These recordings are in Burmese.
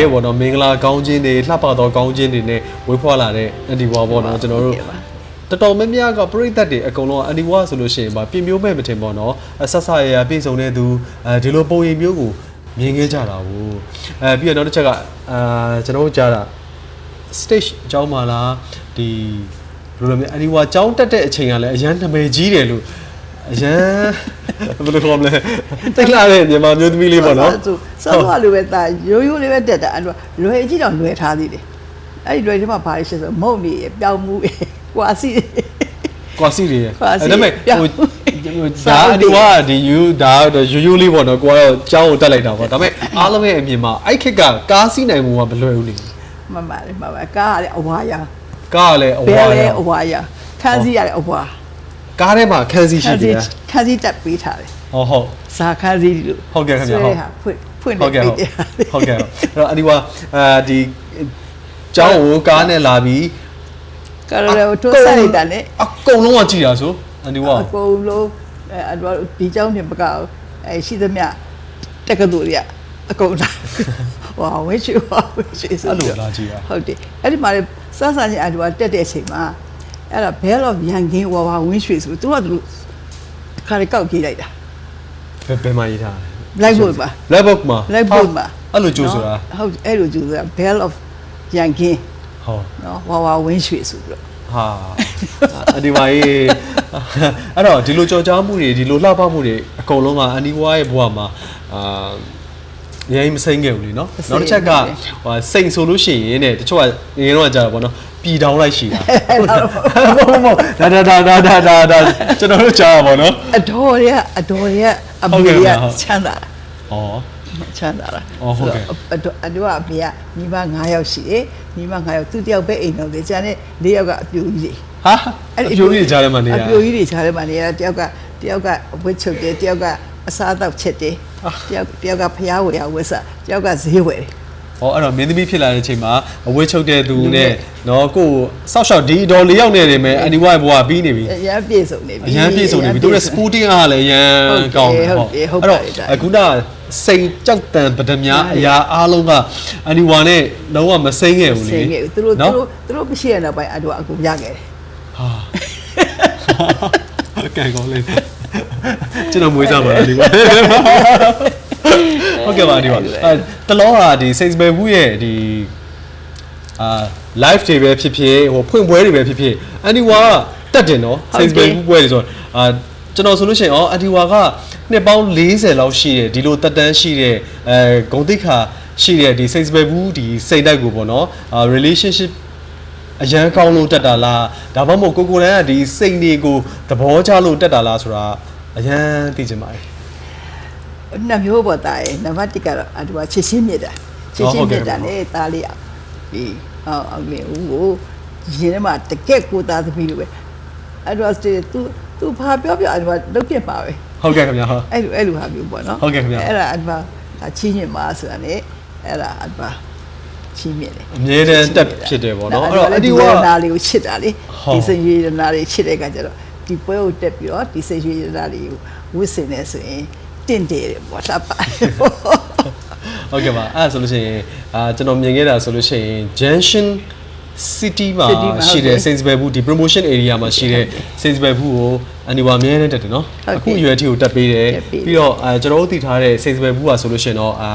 ကယ်ပေါ့နော်မင်္ဂလာကောင်းခြင်းတွေလှပသောကောင်းခြင်းတွေနဲ့ဝေးဖွာလာတဲ့အန်ဒီဝါပေါ့နော်ကျွန်တော်တို့တော်တော်များများကပြိသက်တွေအကုန်လုံးအန်ဒီဝါဆိုလို့ရှိရင်ဗာပြင်မျိုးမဲ့မထင်ပေါ့နော်အဆက်ဆက်ရရပြည့်စုံတဲ့သူအဲဒီလိုပုံရိပ်မျိုးကိုမြင်ခဲ့ကြတာဘူးအဲပြီးတော့နောက်တစ်ချက်ကအာကျွန်တော်တို့ကြားတာ stage အကြောင်းပါလားဒီဘယ်လိုလဲအန်ဒီဝါအကြောင်းတက်တဲ့အချိန်ကလည်းအရန်နာမည်ကြီးတယ်လို့ အရန်ဘယ်လိုခေါ်မလဲတိတ်လာတဲ့မြန်မာမျိုးသမီးလေးပေါ့နော်ဆိုစောစောလိုပဲတာရိုးရိုးလေးပဲတက်တာအဲ့တော့လွယ်ကြည့်တော့လွယ်ထားသေးတယ်အဲ့ဒီလွယ်ထဲမှာဘာလဲရှိဆိုမုံနေရပြောင်းမှုရယ်ကွာစီရယ်ကွာစီတွေကွာစီဒါပေမဲ့ပြောင်းဟိုစာဒါအုပ်တွေဒီကဒီယူဒါယူယူလေးပေါ့နော်ကိုကတော့ကြောင်းကိုတက်လိုက်တာပေါ့ဒါပေမဲ့အားလုံးရဲ့အမြင်မှာအဲ့ခက်ကကားစီးနိုင်မှုကမလွယ်ဘူးလေမမလေးမမကားရတဲ့အဝါရကားကလည်းအဘဲဝါရလဲအဝါရခန်းစီရတဲ့အဝါ ကားထဲမှာခန်းစီရှိသေးတယ်ခန်းစီတက်ပေးထားတယ်ဟုတ်ဟုတ်ဇာခန်းစီလို့ဟုတ်ကဲ့ခင်ဗျာဟုတ်ဖွင့်ဖွင့်နေပေးတယ်ဟုတ်ကဲ့အဲ့တော့အဒီဝါအဲဒီကျောင်းကိုကားနဲ့လာပြီးကားတော့တိုးဆက်လိုက်တာလေအကုန်လုံးကကြည်တာဆိုအဒီဝါအကုန်လုံးအဒီဝါဒီကျောင်းတင်ပကောက်အဲရှိသမျှတက္ကသိုလ်တွေကအကုန်လာဟောဝဲချီဟောဝဲချီဆိုလို့လာကြည်တာဟုတ်တယ်အဲ့ဒီမှာစဆာချင်းအဒီဝါတက်တဲ့အချိန်မှာ အဲ့ဒါ Bell of Yankin ဝါဝါဝင်းရွှေဆိုသူကသူခါရကောက်ပြေးလိုက်တာဘယ်ဘယ်မှာရေးထားလဲ Blackboard ပါ Blackboard မှာ Blackboard မှာအဲ့လိုကြိုးဆိုတာဟုတ်အဲ့လိုကြိုးဆိုတာ Bell of Yankin ဟုတ်နော်ဝါဝါဝင်းရွှေဆိုပြီးတော့ဟာအဒီဝါရေးအဲ့တော့ဒီလိုကြော်ကြားမှုတွေဒီလိုလှပမှုတွေအကုန်လုံးကအန်ဒီဝါရဲ့ဘဝမှာအာ ရိုင်းမစိမ့်ခဲ့ဘူးလीเนาะနောက်တစ်ချက်ကဟိုစိန်ဆိုလို့ရှိရင်တဲ့တချို့ကငယ်တော့ကြာတော့ဗောနော်ပြည်တောင်းလိုက်ရှိတာဟုတ်ဟုတ်ဟုတ်ဒါဒါဒါဒါဒါဒါဒါကျွန်တော်တို့ကြားပါဗောနော် အတော်ရအတော်ရအ ဟုတ် မေ ကဲ့ ရ ပါဟုတ် ချမ်းသာတာ ဩ ချမ်းသာတာ အော်ဟုတ်ကဲ့ အတော်အတော်အမေကညီမ9ယောက်ရှိတယ်ညီမ9ယောက်သူတယောက်ပဲအိမ်တော်တယ်ကျန်တဲ့၄ယောက်ကအပြူကြီးတွေ ဟာအပြိုကြီးကြားထဲမှာနေရ အပြိုကြီးတွေခြားထဲမှာနေရတယောက်ကတယောက်ကအဝတ်ချုပ်တယ်တယောက်က အစားအသောက်ချက်တယ်တယောက်တယောက်ကဖျားဝယ်ရဝတ်စားတယောက်ကဈေးဝယ်တယ်ဟောအဲ့တော့မင်းသမီးဖြစ်လာတဲ့အချိန်မှာအဝတ်ချုပ်တဲ့သူနဲ့နော်ကိုယ်စောက်ရှောက်ဒီဒေါ်လေးယောက်နေတယ်မယ်အန်ဒီဝါရဲ့ဘဝပြီးနေပြီအရန်ပြည့်စုံနေပြီအရန်ပြည့်စုံနေပြီသူတို့ sporting အားလည်းအရန်ကောင်းတယ်ဟုတ်တယ်ဟုတ်အဲ့ပါတယ်ဒါတော့အခုနစိန်ကြောက်တန်ပဒမြအရာအားလုံးကအန်ဒီဝါနဲ့လုံးဝမစိမ့်ခဲ့ဘူးလေဆင်းခဲ့သူတို့သူနော်တို့သူတို့မရှိရတဲ့ဘက်အတူအကူရခဲ့တယ်ဟာကဲကောင်းလေး ကျွန်တော်မွေးစားပါလားဒီကွာဟုတ်ကဲ့ပါဒီကွာအဲတလောဟာဒီ Facebook ဘူးရဲ့ဒီအာ live တွေပဲဖြစ်ဖြစ်ဟိုဖွင့်ပွဲတွေပဲဖြစ်ဖြစ်အန်ဒီဝါတက်တယ်နော် Facebook ဘူးပွဲတွေဆိုတော့အာကျွန်တော်ဆိုလို့ရှိရင်ဩအန်ဒီဝါကနှစ်ပေါင်း40လောက်ရှိတယ်ဒီလိုတက်တန်းရှိတဲ့အဲဂုံတိခါရှိတဲ့ဒီ Facebook ဘူးဒီစိတ်တိုက်ကိုပေါ့နော်အာ relationship အရန်ကောင်းလို့တက်တာလားဒါမှမဟုတ်ကိုကိုရန်ကဒီစိတ်တွေကိုသဘောကျလို့တက်တာလားဆိုတာအရန်သိချင်ပါတယ်နှစ်မျိုးပေါ်တာရဲ့နံပါတ်1ကတော့အတူချစ်ချင်းမြတ်တာချစ်ချင်းမြတ်တာနဲ့တားလေးအောင်ဒီအောင်အောင်လေးဦးကိုရင်ထဲမှာတကက်ကိုသားသမီးလိုပဲအဲ့တော့သူသူဘာပြောပြောအဲ့တော့လုတ်ပြပါပဲဟုတ်ကဲ့ခင်ဗျာဟုတ်အဲ့လိုအဲ့လိုဟာမျိုးပေါ့နော်ဟုတ်ကဲ့ခင်ဗျာအဲ့ဒါအဒဘာချင်းညင်ပါဆိုတာ ਨੇ အဲ့ဒါအဒ ဘာချင်းမြင်တယ်အမြဲတမ်းတက်ဖြစ်တယ်ပေါ့နော်အဲ့အဲ့တော့တော့အအဒီဒီဝါဝါနာလေးကိုချစ်တာလေဟုတ်ဒီစင်ရည်နာလေးချစ်တဲ့အခါကျတော့ဒီပွဲကိုတက်ပြီးတော့ဒီစင်ရည်နာလေးကိုဝစ်စင်နေဆိုရင်တင့်တယ်တယ်ပေါ့တပ်ပါတယ်ဟုတ်ကဲ့ပါအဲ့ဒါဆိုလို့ရှိရင်အာကျွန်တော်မြင်ခဲ့တာဆိုလို့ရှိရင် Junction City မှာ City မှာရှိတဲ့ဟုတ်တယ် Sainsbury ဘူးဒီ promotion area မှာရှိတဲ့ Sainsbury ဘူးကိုအန်ဒီဝါအမြဲတမ်းတက်တယ်နော်ဟုတ်ကဲ့အခုရွယ်တီကိုတက်ပေးတယ်တက်ပေးတယ်ပြီးတော့အဲကျွန်တော်တို့တည်ထားတဲ့ Sainsbury ဘူးကဆိုလို့ရှိရင်တော့အာ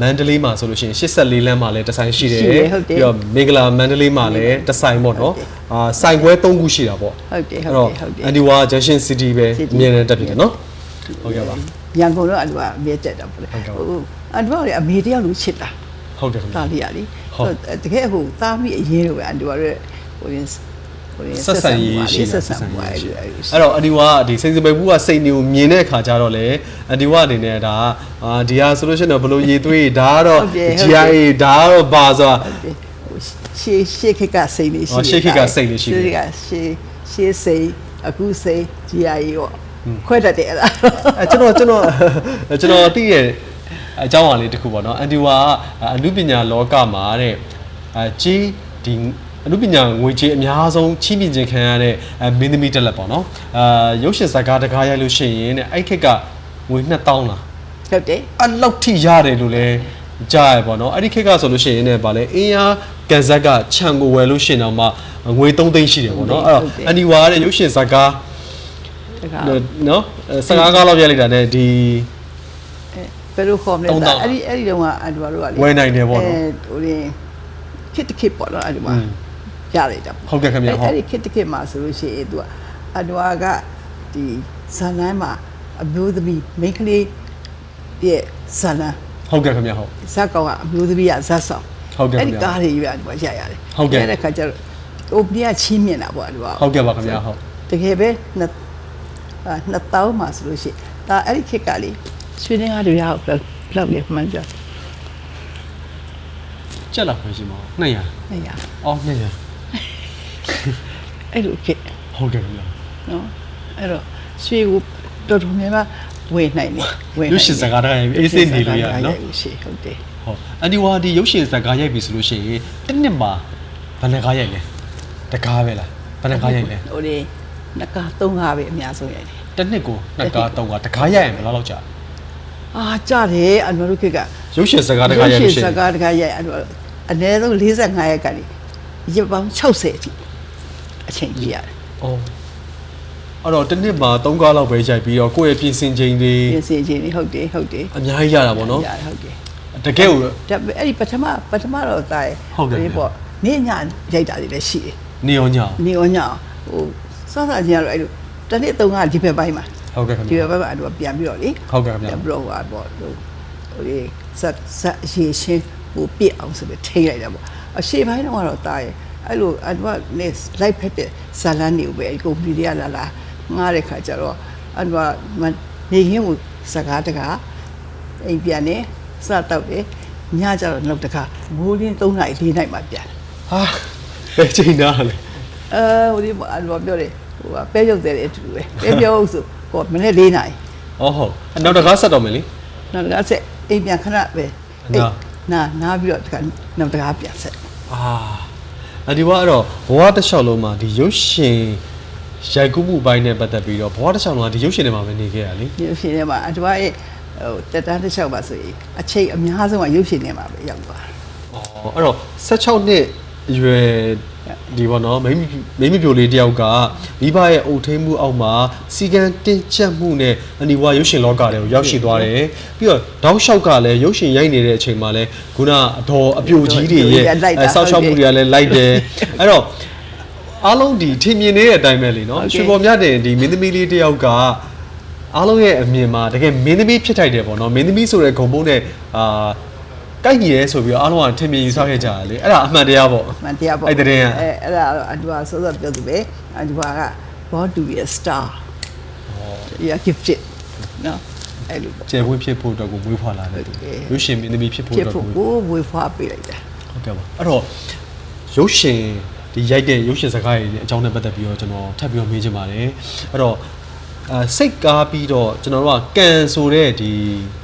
မန္တလေးမှာဆိုလို့ရှိရင်84လမ်းမှာလည်းတစ်ဆိုင်ရှိတယ်ရှိတယ်ဟုတ်တယ်ပြီးတော့မင်္ဂလာမန္တလေးမှာလည်းတစ်ဆိုင်ပေါ့နော်ဟုတ်တယ်အာဆိုင်ခွဲ3ခုရှိတာပေါ့ဟုတ်တယ်အဲ့ဟုတ်တော့တယ်ဟုတ်တယ်အန်ဒီဝါ Junction City ပဲ City အမြဲတမ်းတက်ပြီတယ်နော်ဟုတ်ကဲ့ပါရန်ကုန်တော့အဒဘာအမြဲတက်တာပေါ့လေဟုတ်ကဲ့ပါဟိုအဒဘာလေအမေတယောက်လိုချစ်တာဟုတ်တယ်ခင်ဗျာတားလေးရလေဟုတ်တကယ်ဟိုသားမိအရင်လိုပဲအဒဘာရဲ့ဟိုရင်ဟိုရင် ဆက်ဆံရေးရှိတာဆက်ဆံမှုအဲ့လိုအဲ့လိုအဲ့တော့အဒီဝါဒီစိန်စပယ်ဘူးကစိတ်နေကိုမြင်တဲ့အခါကျတော့လေအဒီဝါအနေနဲ့ဒါအာဒီဟာဆိုလို့ရှိရင်တော့ဘလို့ရေသွေးဒါကတော့ဟုတ်တယ်ဟုတ်တယ် GIA ဒါကတော့ဘာဆိုတာဟုတ်တယ်ဟိုရှေးရှေးခက်ကစိတ်လေးရှိအော်ရှေးခေတ်ကစိတ်လေးရှိတယ်ရှေးကရှေးရှေးစိတ်အခုစိတ် GIA ရောခွဲတတ်တယ်အဲ့ဒါအဲကျွန်တော်ကျွန်တော်ကျွန်တော်သိရဲ့အကြောင်းအရာလေးတစ်ခုပေါ့နော်အန်ဒီဝါကအနုပညာလောကမှာတဲ့အဲကြီးဒီ အနုပညာငွေကြေးအများဆုံးချီးမြှင့်ခြင်းခံရတဲ့အဲမင်းသမီးတက်လက်ပေါ့နော်အာရုပ်ရှင်ဇာတ်ကားတကားရိုက်လို့ရှိရင်တဲ့အဲ့ခက်ကငွေ2000လားဟုတ်တယ်အဲ့လောက်ထိရတယ်လို့လည်းကြားရပေါ့နော်အဲ့ဒီခေတ်ကဆိုလို့ရှိရင်လည်းဗာလဲအင်းယာကန်ဇက်ကခြံကိုဝယ်လို့ရှိရင်တော့မှငွေ3သိန်းရှိတယ်ပေါ့နော်အဲ့တော့အန်ဒီဝါတဲ့ရုပ်ရှင်ဇာတ်ကားတခါနော်15ကားလောက်ရိုက်လိုက်တာ ਨੇ ဒီဘယ်လိုခေါ်မလဲသုံးသောင်းအဲ့ဒီအဲ့ဒီတော့ကအတူတူကလေဝယ်နိုင်တယ်ပေါ့နော်အဲဟိုလေခစ်တခစ်ပေါ့နော်အဲ့ဒီမှာ อืมရလိုက်တာပေါ့ဟုတ်ကဲ့ခင်ဗျာဟုတ်အဲ့ဒီခစ်တခစ်မှာဆိုလို့ရှိရင်သူကအတူကဒီဇာလန်းမှာအမျိုးသမီးမိန်းကလေးရဲ့ဇာလန်းဟုတ်ကဲ့ခင်ဗျာဟုတ်ဇက်ကောင်ကအမျိုးသမီးကဇက်ဆောင်ဟုတ်ကဲ့အဲ့ဒီခင်ဗျာကားတွေရွာဒီမှာရရတယ်ဟုတ်ကဲ့အဲ့ဒီခါကျတော့အိုပနီကချင်းမြင်တာပေါ့အဲ့ဒီကဟုတ်ကဲ့ပါခင်ဗျာဟုတ်တကယ်ပဲနှစ်အာနှစ်တောင်းမှာဆိုလို့ရှိရင်ဒါအဲ့ဒီခေတ်ကလေရွှေနေကားတွေရအောင်လောက်လောက်လေမှန်ကြကြက်လာခွင့်ရှိမအောင်200နေရအော်200 အဲ့လိုခေတ်ဟုတ်ကဲ့ခင်ဗျာနော်အဲ့တော့ရွှေကိုတော်တော်များများဝယ်နိုင်တယ်ဝယ်နိုင်တယ်ရုပ်ရှင်ဇာတ်ကားတိုင်းအေးစိနေလို့ရတယ်နော်ရှိဟုတ်တယ်ဟုတ်အန်ဒီဝါဒီရုပ်ရှင်ဇာတ်ကားရိုက်ပြီဆိုလို့ရှိရင်တစ်နှစ်မှာဘယ်နှကားရိုက်လဲတကားပဲလားဘယ်နှကားရိုက်လဲဟိုလေနှစ်ကားသုံးကားပဲအများဆုံးရိုက်တယ်တစ်နှစ်ကိုနှစ်ကားသုံးကားတကားရိုက်ရင်ဘယ်လောက်လောက်ကြာအာကြတယ်အနုရုခေတ်ကရုပ်ရှင်ဇာတ်ကားတကားရိုက်လို့ရှိစရင်ကားတကားရိုက်အဲ့တော့အနည်းဆုံး45ရက်ကနေရက်ပေါင်း60အထိ အချိန်ကြီးရတယ်အော်အဲ့တော့တစ်နှစ်မှာ3ကားလောက်ပဲရိုက်ပြီးတော့ကိုယ့်ရဲ့ပြင်ဆင်ချိန်တွေပြင်ဆင်ခြင်းတွေဟုတ်တယ်ဟုတ်တယ်အများကြီးရတာပေါ့နော်ရတယ်ဟုတ်တယ်တကယ်ကိုဒါပေမဲ့အဲ့ဒီပထမပထမတော့တာရယ်ဟုတ်ကဲ့ဒီပေါ့နေ့ညရိုက်တာတွေလည်းရှိတယ်နေရောညောင်နေရောညဟိုစစချင်းကတော့အဲ့လိုတစ်နေ့သုံးကဒီဘက်ပိုင်းမှာဟုတ်ကဲ့ခင်ဒီဗျာဘက်ပိုင်းမှာအဲ့လိုပြန်ပြီးတော့လေဟုတ်ကဲ့ခင်ဗျာပြန်ပြီးတော့ဟိုဟာပေါ့ဟိုဟိုလေစက်စက်ရေရှင်းဟိုပြစ်အောင်ဆိုပြီးထိလိုက်တာပေါ့အရှေ့ပိုင်းတော့ကတော့တာရယ် အဲ့လိုအဲ့တော့နေလိုက်ဖက်တဲ့ဇာလန်နေပဲအဲ့ကုမ္ပဏီတွေကလာလာငားတဲ့ခါကျတော့အဲ့တော့နေခင်းကိုစကားတကားအိမ်ပြန်နေစတော့တယ်ညကျတော့နောက်တစ်ခါမိုးလင်း3နိုင်4နိုင်မှပြန်ဟာဘယ်ချိန်သားလဲအဲဟိုဒီအဲ့လိုပြောတယ်ဟိုကပဲရုပ်တယ်အတူတူပဲပဲပြောဦးဆိုဟိုမနေ့4နိုင်အော်ဟုတ်နောက်တစ်ကားဆက်တော့မယ်လေနောက်တစ်ခါဆက်အိမ်ပြန်ခဏပဲနာနာနားပြီးတော့တစ်ခါနောက်တစ်ခါပြန်ဆက်အာ အဒီဘအဲ့တော့ဘဝတစ်လျှောက်လုံးမှာဒီရုပ်ရှင်ရိုက်ကူးမှုပိုင်းနဲ့ပတ်သက်ပြီးတော့ဘဝတစ်လျှောက်လုံးကဒီရုပ်ရှင်တွေမှာပဲနေခဲ့ရလေဒီရုပ်ရှင်ထဲမှာအတူရဲ့ဟိုတက်တန်းတစ်လျှောက်ပါဆိုရင်အချိန်အများဆုံးကရုပ်ရှင်ထဲမှာပဲရောက်သွားတယ်အော်အဲ့တော့16နှစ်အရွယ် ဒီပေါ့နော်မိန်းမိန်းမပြိုလေးတယောက်ကမိဘရဲ့အုပ်ထိန်းမှုအောက်မှာစီကံတင်ချက်မှုနဲ့အနီဝါရုပ်ရှင်လောကတွေကိုရောက်ရှိသွားတယ်ပြီးတော့တောက်လျှောက်ကလည်းရုပ်ရှင်ရိုက်နေတဲ့အချိန်မှာလည်းခုနအတော်အပြိုကြီးတွေရဲ့အဲဆောက်ရှောက်မှုတွေကလည်းလိုက်တယ်အဲ့တော့ အားလုံးဒီထင်မြင်နေတဲ့အတိုင်းပဲလीเนาะ ဟုတ်ကဲ့ ရွှေပေါ်မြတ်တင်ဒီမင်းသမီးလေးတယောက်ကအားလုံးရဲ့အမြင်မှာတကယ်မင်းသမီးဖြစ်ထိုက်တယ်ပေါ့နော်မင်းသမီးဆိုတဲ့ဂုံပုံးနဲ့အာ ကိုက်ညီရဲဆိုပြီးတော့အားလုံးကထင်မြင်ယူဆခဲ့ကြတယ်လေအဲ့ဒါအမှန်တရားပေါ့မှန်တရားပေါ့အဲ့တဲ့ရင်ကအဲအဲ့ဒါတော့အတူကစောစောပြောသူပဲအတူက born to be a star you are gifted နော်အဲ့လိုပေါ့ကျေပွင့်ဖြစ်ဖို့အတွက်ကိုမွေးဖွာလာတယ်ဟုတ်ကဲ့ရုပ်ရှင်မင်းသမီးဖြစ်ဖို့ဖြစ်အတွက်ဖို့ကိုကိုဝေဖွားပေးလိုက်တာဟုတ်ကဲ့ပါအဲ့တော့ရုပ်ရှင်ဒီရိုက်တဲ့ရုပ်ရှင်စကားတွေအကြောင်းနဲ့ပတ်သက်ပြီးတော့ကျွန်တော်ထပ်ပြီးတော့မေးချင်ပါတယ်အဲ့တော့အာစိတ်ကားပြီးတော့ကျွန်တော်တို့ကကန်ဆိုတဲ့ဒီခ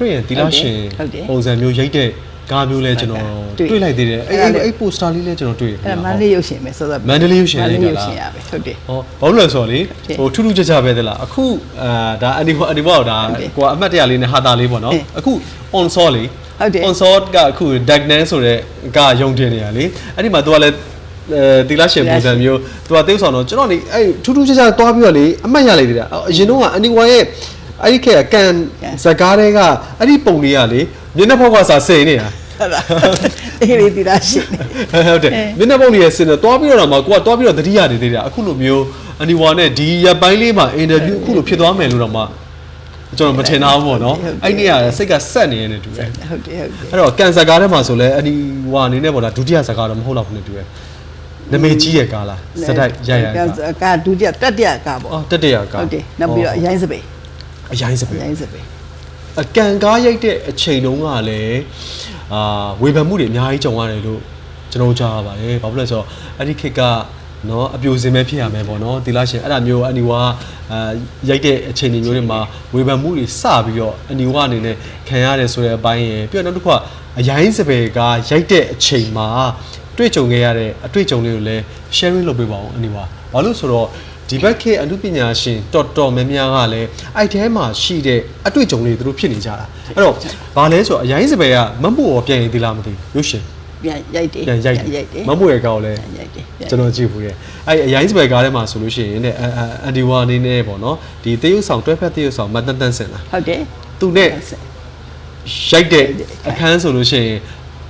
ရစ်ယာန်သီလရှင် ဟုတ်တယ် ပုံစံမျိုးရိုက်တဲ့ကားမျိုးလဲကျွန်တော် တွေ့ တွေ့လိုက်သေးတယ်အဲ့ အဲ့ဒါ အဲ့ လည်း အဲ့ပိုစတာလေးလဲကျွန်တော်တွေ့တယ် အဲ့ဒါမန္တလေးရုပ်ရှင်ပဲစောစော မန္တလေးရုပ်ရှင် မန္တ ရိုက် လေး တာ ရုပ် လား ရှင်ရပဲဟုတ်တယ် ဟောဘာလို့လဲဆိုတော့လေ ဟုတ်တယ် ဟိုထူးထူးခြားခြားပဲသလားအခုအာဒါအန်ဒီဘောအန်ဒီဘောဒါ ဟုတ်တယ် ကိုကအမှတ်တရလေးနဲ့ဟာတာလေးပေါ့နော် ဟုတ် အခု on saw လေ ဟုတ်တယ် on saw ကအခု Dagnan ဆိုတဲ့ကယုံတင်နေရလေအဲ့ဒီမှာ तू ကလည်းအဲတီလာရှင်ပုံစံမျိုး तू ကတိ ਉ ဆောင်တော့ကျွန်တော်နေအဲ့ထူးထူးခြားခြားတွားပြီးတော့လေအမှတ်ရလိုက်သေးတာအရင်တော့ကအန်ဒီဝါရဲ့ အဲ့ဒီခေတ်ကကန်ဇကားတွေကအဲ့ဒီပုံလေးကလေမျက်နှာဖောက်ကစားစိန်နေတာဟုတ်လားအေးလေးဒီလားရှင်နေဟုတ်တယ်အဲမျက်နှာပုံတွေရဲ့စင်တော့တွားပြီးတော့မှကိုကတွားပြီးတော့တတိယနေသေးတယ်အခုလိုမျိုးအနီဝါနဲ့ဒီရက်ပိုင်းလေးမှာအင်တာဗျူးအခုလိုဖြစ်သွားမယ်လို့တော့မှကျွန်တော်မထင်တာဘူးပေါ့နော်ဟုတ်တယ်အဲ့ဒီကစိတ်ကဆက်နေရတယ်တူတယ်ဟုတ်တယ်ဟုတ်တယ်အဲ့တော့ကန်ဇာကားထဲမှာဆိုလဲအနီဝါအနေနဲ့ပေါ့ဒါဒုတိယဇာကားတော့မဟုတ်တော့ဘူးနဲ့တူတယ်နမေကြီးရဲ့ကားလားစတိုက်ရရကားကဒုတိယတတိယကပေါ့အော်တတိယကားဟုတ်တယ်နောက်ပြီးတော့အရိုင်းစပိန် အရင်စပအယ်ရိုင်းစပိန်အကန်ကားရိုက်တဲ့အချိန်တုန်းကလည်းအာဝေဖန်မှုတွေအများကြီးကြုံရတယ်လို့ကျွန်တော်ကြားရပါတယ်။ဘာဖြစ်လဲဆိုတော့အဲ့ဒီခေတ်ကနော်အပြိုစင်ပဲဖြစ်ရမယ်ပေါ့နော်တီလာရှင်အဲ့ဒါမျိုးအနီဝါအာရိုက်တဲ့အချိန်တွေမျိုးတွေမှာဝေဖန်မှုတွေစပြီးတော့အနီဝါအနေနဲ့ခံရတယ်ဆိုတဲ့အပိုင်းရယ်ပြီးတော့နောက်တစ်ခုကအရိုင်းစပယ်ကရိုက်တဲ့အချိန်မှာတွေ့ကြုံခဲ့ရတဲ့အတွေ့အကြုံလေးကိုလည်း sharing လုပ်ပေးပါအောင်အနီဝါဘာလို့ဆိုတော့ ဒဒီဘက်ခေတ်အမှုပညာရှင်တော်တော်များများကလည်းအဲ့ထဲမှာရှိတဲ့အတွေ့အကြုံတွေသူတို့ဖြစ်နေကြတာအဲ့တော့ဘာလဲဆိုတော့အရင်စပယ်ကမမှုရောပြန်ရည်သေးလားမသိဘူးရုပ်ရှင်ပြန်ရိုက်တယ်ပြန်ရိုက်ရိုက်တယ်တယ်မမှုရဲ့ကောက်လည်းပြန်ရိုက်တယ်ပြန်ကျွန်တော်ကြည့်ဘူးရဲ့အဲ့အရင်စပယ်ကားထဲမှာဆိုလို့ရှိရင်တဲ့အအန်ဒီဝါအနေနဲ့ပေါ့နော်ဒီတရုတ်ဆောင်တွဲဖက်တရုတ်ဆောင်မတ်တန်တန်စင်လားဟုတ်တယ်သူနဲ့ရိုက်တဲ့အခန်းဆိုလို့ရှိရင်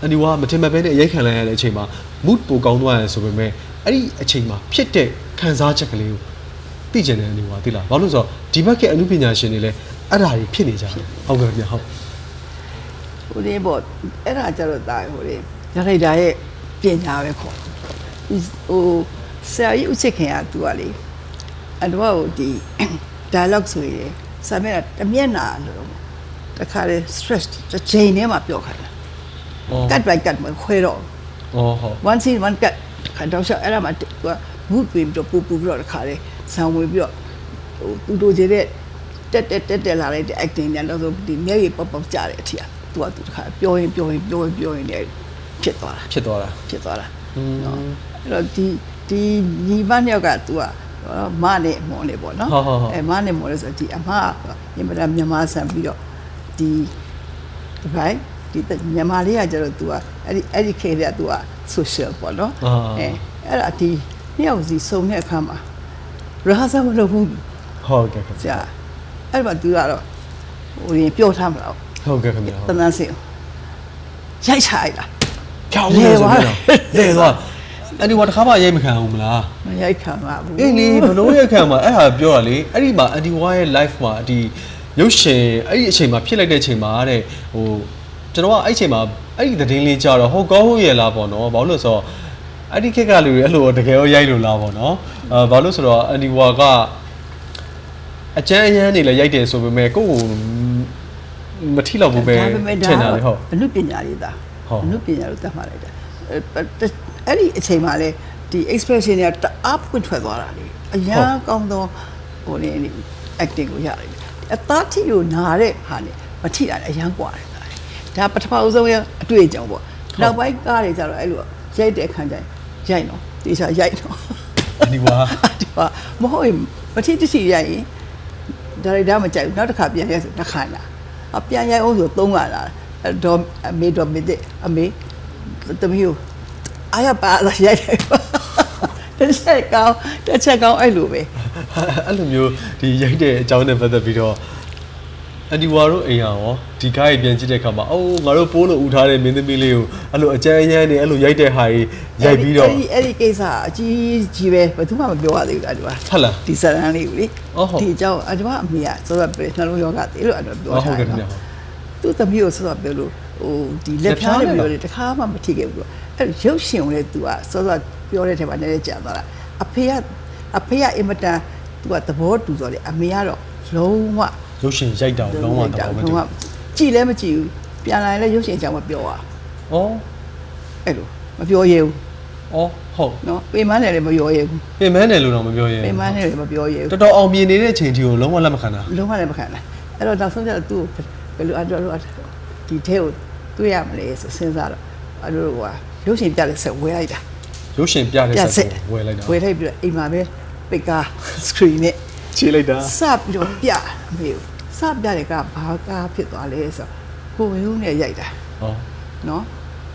အန်ဒီဝါမထင်မှတ်ဘဲနဲ့ရိုက်ခံလိုက်ရတဲ့အချိန်မှာ mood ပိုကောင်းသွားတယ်ဆိုပေမဲ့အဲ့ဒီအချိန်မှာဖြစ်တဲ့ခံစားချက်ကလေးကို သိကျင်တဲ့အန်ဒီဝါသိလားဘာလို့လဲဆိုတော့ဒီဘက်ကအမှုပညာရှင်တွေလည်းအဲ့ဒါတွေဖြစ်နေကြတယ်ဟုတ်ကဲ့ဗျဟုတ်ဟိုဒီပေါ့အဲ့ဒါကြတော့တာဟိုဒီရခိုင်ဒါရဲ့ပညာပဲခေါ်ဒီဟိုဆရာကြီးဥချစ်ခင်ကသူကလေအတော့ဟိုဒီ dialogue ဆိုရင်စာမျက်နှာတစ်မျက်နှာလို့တခါလေ stress တစ်ချိန်ထဲမှာပြောခိုင်းတာအော် cut by cut မခွဲတော့အော်ဟုတ် one scene one cut ခါတော့ဆက်အဲ့ဒါမှသူက mood ပြင်ပြီးတော့ပူပူပြီးတော့တခါလေ ဇံဝင်ပြီးတော့ဟိုသူတို့ကျတဲ့တက်တက်တက်တက်လာတဲ့ acting ညာတော့ဆိုဒီမျက်ရည်ပေါက်ပေါက်ကြတဲ့အထီးอ่ะသူကသူတခါပြောရင်ပြောရင်ပြောရင်ပြောရင်လည်းဖြစ်သွားတာဖြစ်သွားတာဖြစ်သွားတာနော်အဲ့တော့ဒီဒီညီမနှစ်ယောက်ကသူကမနဲ့မော်နဲ့ပေါ့နော်အဲမနဲ့မော်လို့ဆိုဒီအမကညီမကမြန်မာဆန်ပြီးတော့ဒီဒီဘိုင်ဒီမြန်မာလေးကကျတော့ तू อ่ะအဲ့ဒီအဲ့ဒီခေတ်က तू อ่ะ social ပေါ့နော်အဲအဲ့ဒါဒီနှစ်ယောက်စီစုံတဲ့အခါမှာ ရဟဆာမလုပ်ဘူးဟုတ်ကဲ့ခင်ဆဗျာရာအဲ့ဒီမှာ तू ကတော့ဟိုရင်ပြောထားမလားဟုတ်ကဲ့ခင်ဗျာတန်းတန်းစင်ရိုက်ချလိုက်တာကြောင်းလဲဆိုပြီးတော့လဲသွားအဲ့ဒီဝါတစ်ခါမှရိုက်မခံဘူးမလားမရိုက်ခံပါဘူးအေးလေဘလို့ရက်ခံမှာအဲ့ဟာပြောတာလေအဲ့ဒီမှာအန်ဒီဝါရဲ့ live မှာဒီရုပ်ရှင်အဲ့ဒီအချိန်မှာဖြစ်လိုက်တဲ့အချိန်မှာတဲ့ဟိုကျွန်တော်ကအဲ့ဒီအချိန်မှာအဲ့ဒီသတင်းလေးကြားတော့ဟုတ်ကောဟုတ်ရဲ့လားပေါ့နော်ဘာလို့လဲဆိုတော့ အဲ့ဒီခက်ကလူတွေအဲ့လိုတကယ်ရောရိုက်လို့လားပေါ့နော်အဲဘာလို့ဆိုတော့အန်ဒီဝါကအကျန်းအရမ်းနေလဲရိုက်တယ်ဆိုပေမဲ့ကိုယ့်ကိုမထိလောက်ဘူးပဲ ဒါပေမဲ့ ထင်တာလေဟုတ် အနုပညာရေးသား ဟုတ် အနုပညာလို့တတ်မှတ်လိုက်တာအဲအဲ့ဒီအချိန်မှာလေဒီ expression တွေကတအားပွင့်ထွက်သွားတာလေအရန်ကောင်းသောဟိုနေ acting ကိုရတယ်အသားထိလို့နာတဲ့ဟာနဲ့မထိတာလည်းအရန်กว่าတယ်ဒါပထမဦးဆုံးရအတွေ့အကြုံပေါ့နောက်ပိုင်းကားတွေကြတော့အဲ့လိုရိုက်တဲ့အခါကျရင် ရိုက်နော်တေချာရိုက်နော်အန်ဒီဝါဒီပါမဟုတ်ရင်မထိတိရှိရိုက်ရင်ဒါရိုက်တာမကြိုက်ဘူးနောက်တစ်ခါပြန်ရိုက်ဆိုတစ်ခါလာအပြန်ရိုက်အောင်ဆိုသုံးခါလာအဲ့တော့အမေတော့မစ်အမေတမီးကိုအားရပါလာရိုက်တယ်တစ်ချက်ကောင်းတစ်ချက်ကောင်းအဲ့လိုပဲအဲ့လိုမျိုးဒီရိုက်တဲ့အကြောင်းနဲ့ပတ်သက်ပြီးတော့ အန်ဒီဝါတို့အိမ်ဟာရောဒီကားကြီးပြန်ကြည့်တဲ့အခါမှာအိုးငါတို့ပိုးလို့ဦးထားတဲ့မင်းသမီးလေးကိုအဲ့လိုအကြမ်းအရမ်းနေအဲ့လိုရိုက်တဲ့ဟာကြီးရိုက်ပြီးတော့အဲ့ဒီအဲ့ဒီကိစ္စအကြီးကြီးပဲဘယ်သူမှမပြောရသေးဘူးလားဒီပါဟုတ်လားဒီစရန်လေးကိုလေအော်ဟုတ်ဒီအကြောင်းအကျမအမေကစောစောပြနှလုံးယောဂတည်းလို့အဲ့တော့ပြောဟုတ်ထားကဲ့တယ်ခင်ဗျာနော်သူ့သမီးကိုစောစောပြောလို့ဟိုဒီလက်ဖြားတဲ့ပြောတယ်တခါမှမထိခဲ့ဘူးလို့အဲ့လိုရုပ်ရှင်ကိုလေ तू ကစောစောပြောတဲ့ထဲမှာနည်းနည်းကြာသွားတာအဖေကအဖေကအင်မတန် तू ကသဘောတူတော့လေအမေကတော့လုံးဝ ရုပ်ရှင်ရိုက်တာကိုလုံးဝတော့မတူလုံးဝကြည်လည်းမကြည့်ဘူးပြန်လာရင်လည်းရုပ်ရှင်အကြောင်းမပြောอ่ะဩအဲ့လိုမပြောရဘူးဩဟုတ်နော်ပေမန်းနဲ့လည်းမပြောရဘူးပြင်မန်းတယ်လို့တော့မပြောရဲပေမန်းနဲ့လည်းမပြောရဘူးတော်တော်အောင်မြင်နေတဲ့အချိန်တီကိုလုံးဝလက်မခံတာလုံးဝလည်းမခံနိုင်အဲ့တော့နောက်ဆုံးကျတော့သူ့ကိုဘယ်လိုအတော်လို့ဒီထဲကိုတွေ့ရမလဲဆိုစဉ်းစားတော့အတော်ကရုပ်ရှင်ပြတဲ့ဆက်ဝဲလိုက်တာရုပ်ရှင်ပြတဲ့ပြဆက်ဆက်ကိုဝယ်လိုက်တာဝဲလိုက်ပြီးတော့အိမ်မှာပဲပိတ်ကား screen နဲ့ခြေလိုက်တာစပြီးတော့ပြအမေကို စပြတဲ့ကဘာကားဖြစ်သွားလဲဆိုတော့ကိုရုံးနဲ့ရိုက်တာဩနော်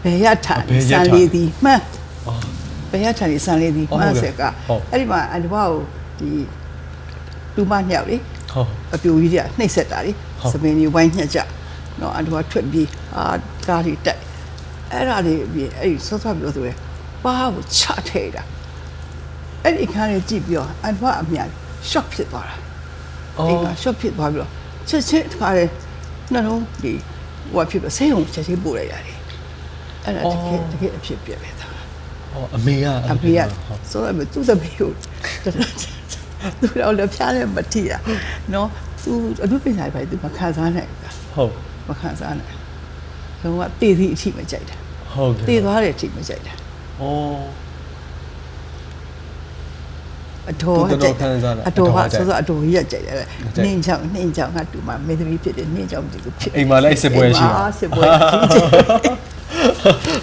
ဘယ်ရထန်ဘယ်ရစံထန်လေးသည်မှန်းဩဘယ်ရထန်လေးစံလေးသည်ဟုတ်မှန်းကဲ့ဆက်ကဟုတ်အဲ့ဒီမှာအတဘကိုဒီတူမညောက်လေဟုတ်အပြူကြီးတွေကနှိပ်ဆက်တာလေဟုတ်စပင်းကြီးဝိုင်းညှက်ကြနော်အတူကထွက်ပြီးအာကားတွေတက်အဲ့ဒါလေးပြီးအဲ့ဒီဆော့ဆော့ပြောဆိုရယ်ပါကိုချထဲတာအဲ့ဒီအခါလေးကြည့်ပြီးတော့အတူကအမြန် shock ဖြစ်သွားတာဩအိမ်က shock ဖြစ်သွားပြီးတော့ ချက်ချင်းတစ်ခါလေးနှလုံးဒီဟိုဖြစ်ပြီးဆေးရုံချက်ချင်းပို့လိုက်ရတယ်အဲ့ဒါတကယ်တကယ်အဖြစ်ပြက်ပဲသားဩအမေကအဖေကဟုတ်ဆိုတော့သူ့သမီးကိုသူတော့လည်းဖျားတယ်မထီတာနော်သူအမှုပညာပဲသူမခံစားနိုင်ဘူးဟုတ်မခံစားနိုင်လုံးဝတည်သည့်အထိမကြိုက်တာဟုတ်ကဲ့တည်သွားတဲ့အထိမကြိုက်တာဩ အတော်ကကြိုက်အတော်ကဆိုတော့အတော်ကြီးကကြိုက်တယ်နင်းချောင်းနင်းချောင်းကတူမမေသမီးဖြစ်တယ်နင်းချောင်းဒီလိုဖြစ်အိမ်မှာလည်းစစ်ပွဲရှိတာစစ်ပွဲရှိ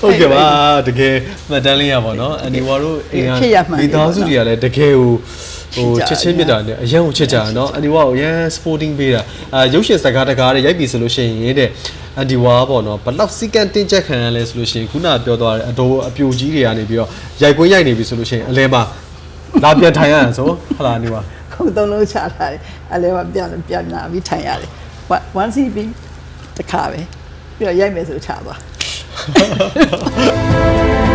ဟုတ်ကဲ့ပါတကယ်မှတ်တမ်းလေးရပါတော့အနေဝါတို့အိမ်ကမိသားစုတွေကလည်းတကယ်ဟိုဟိုချက်ချင်းမြစ်တာနဲ့အရန်ကိုချက်ကြတာเนาะအန်ဒီဝါကိုအရန် sporting ပေးတာအာရုပ်ရှင်စကားတကားတွေရိုက်ပြီဆိုလို့ရှိရင်တဲ့အန်ဒီဝါပေါ့เนาะဘလောက်စီကန်တင်းချက်ခံရလဲဆိုလို့ရှိရင်ခုနပြောသွားတဲ့အတော်အပြိုကြီးတွေကနေပြီးတော့ရိုက်ကွင်းရိုက်နေပြီဆိုလို့ရှိရင်အလဲမှာ လာပြန်ထိုင်ရအောင်ဆိုဟုတ်လားနေပါခုသုံးလုံးချထားတယ်အဲ့လဲမှာပြန်ပြန်လာပြီးထိုင်ရတယ် once he be တခါပဲပြီးတော့ရိုက်မယ်ဆိုချသွား